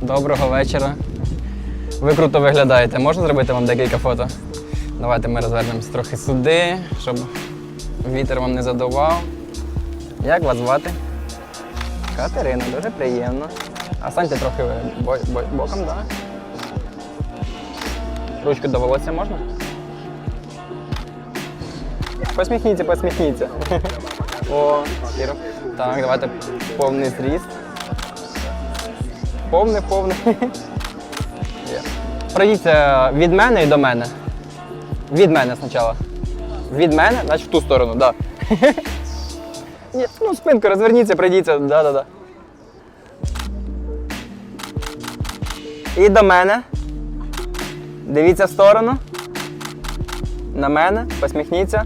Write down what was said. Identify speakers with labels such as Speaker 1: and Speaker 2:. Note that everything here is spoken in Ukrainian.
Speaker 1: Доброго вечора. Ви круто виглядаєте. Можна зробити вам декілька фото? Давайте ми розвернемось трохи сюди, щоб вітер вам не задував. Як вас звати? Катерина, дуже приємно. А станьте трохи бо- бо- боком, так? Да? Ручку до волосся можна? Посміхніться, посміхніться. О, Іро. Так, давайте повний зріст. Повний. Є. Пройдіться від мене і до мене. Від мене спочатку. Від мене, значить в ту сторону, так. Да. Ні, ну, спинку розверніться, пройдіться, да-да-да. І до мене. Дивіться в сторону. На мене, посміхніться.